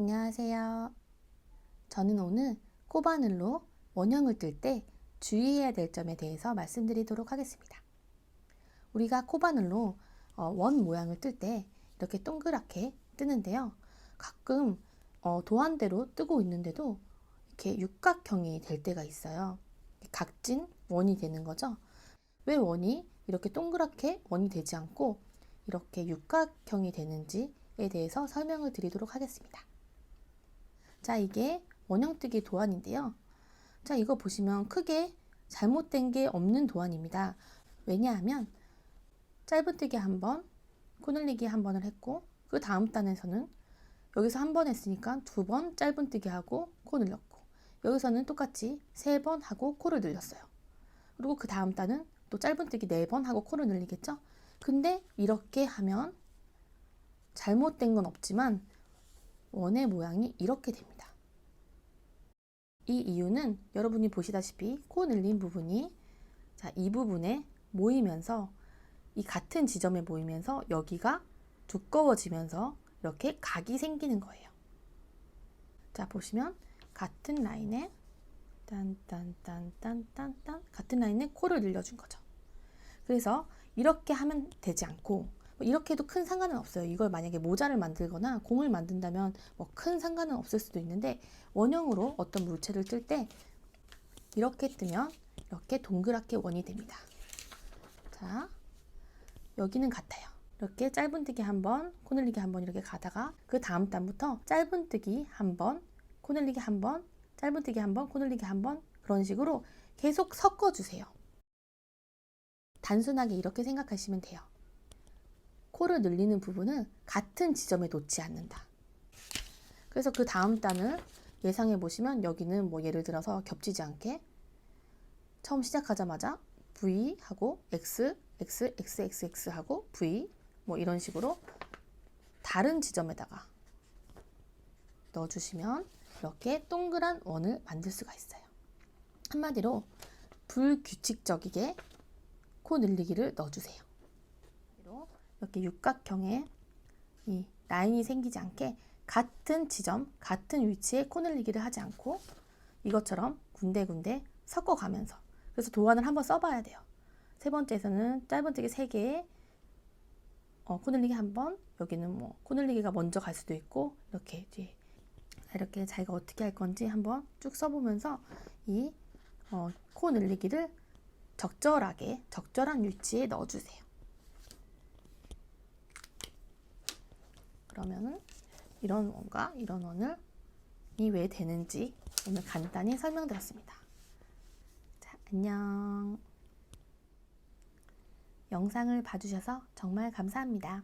안녕하세요. 저는 오늘 코바늘로 원형을 뜰 때 주의해야 될 점에 대해서 말씀드리도록 하겠습니다. 우리가 코바늘로 어, 원 모양을 뜰 때 이렇게 동그랗게 뜨는데요. 가끔 어, 도안대로 뜨고 있는데도 이렇게 육각형이 될 때가 있어요. 각진 원이 되는 거죠. 왜 원이 이렇게 동그랗게 원이 되지 않고 이렇게 육각형이 되는지에 대해서 설명을 드리도록 하겠습니다. 자, 이게 원형뜨기 도안인데요. 자, 이거 보시면 크게 잘못된 게 없는 도안입니다. 왜냐하면 짧은뜨기 한 번, 코늘리기 한 번을 했고 그 다음 단에서는 여기서 한 번 했으니까 두 번 짧은뜨기 하고 코 늘렸고 여기서는 똑같이 세 번 하고 코를 늘렸어요. 그리고 그 다음 단은 또 짧은뜨기 네 번 하고 코를 늘리겠죠? 근데 이렇게 하면 잘못된 건 없지만 원의 모양이 이렇게 됩니다. 이 이유는 여러분이 보시다시피 코 늘린 부분이 자, 이 부분에 모이면서 이 같은 지점에 모이면서 여기가 두꺼워지면서 이렇게 각이 생기는 거예요. 자, 보시면 같은 라인에 딴딴딴딴딴딴 같은 라인에 코를 늘려준 거죠. 그래서 이렇게 하면 되지 않고 뭐 이렇게 해도 큰 상관은 없어요. 이걸 만약에 모자를 만들거나 공을 만든다면 뭐 큰 상관은 없을 수도 있는데 원형으로 어떤 물체를 뜰 때 이렇게 뜨면 이렇게 동그랗게 원이 됩니다. 자, 여기는 같아요. 이렇게 짧은뜨기 한 번, 코늘리기 한 번 이렇게 가다가 그 다음 단부터 짧은뜨기 한 번, 코늘리기 한 번, 짧은뜨기 한 번, 코늘리기 한 번 그런 식으로 계속 섞어주세요. 단순하게 이렇게 생각하시면 돼요. 코를 늘리는 부분은 같은 지점에 놓지 않는다. 그래서 그 다음 단을 예상해 보시면 여기는 뭐 예를 들어서 겹치지 않게 처음 시작하자마자 V 하고 X, X, X, X, X 하고 V 뭐 이런 식으로 다른 지점에다가 넣어주시면 이렇게 동그란 원을 만들 수가 있어요. 한마디로 불규칙적이게 코 늘리기를 넣어주세요. 이렇게 육각형의 이 라인이 생기지 않게 같은 지점, 같은 위치에 코 늘리기를 하지 않고 이것처럼 군데군데 섞어가면서 그래서 도안을 한번 써봐야 돼요. 세 번째에서는 짧은뜨기 세 개에 어, 코 늘리기 한 번, 여기는 뭐 코 늘리기가 먼저 갈 수도 있고 이렇게 뒤에 이렇게 자기가 어떻게 할 건지 한번 쭉 써보면서 이 어, 코 늘리기를 적절하게 적절한 위치에 넣어주세요. 그러면은 이런 원과 이런 원을 이왜 되는지 오늘 간단히 설명드렸습니다. 자, 안녕. 영상을 봐주셔서 정말 감사합니다.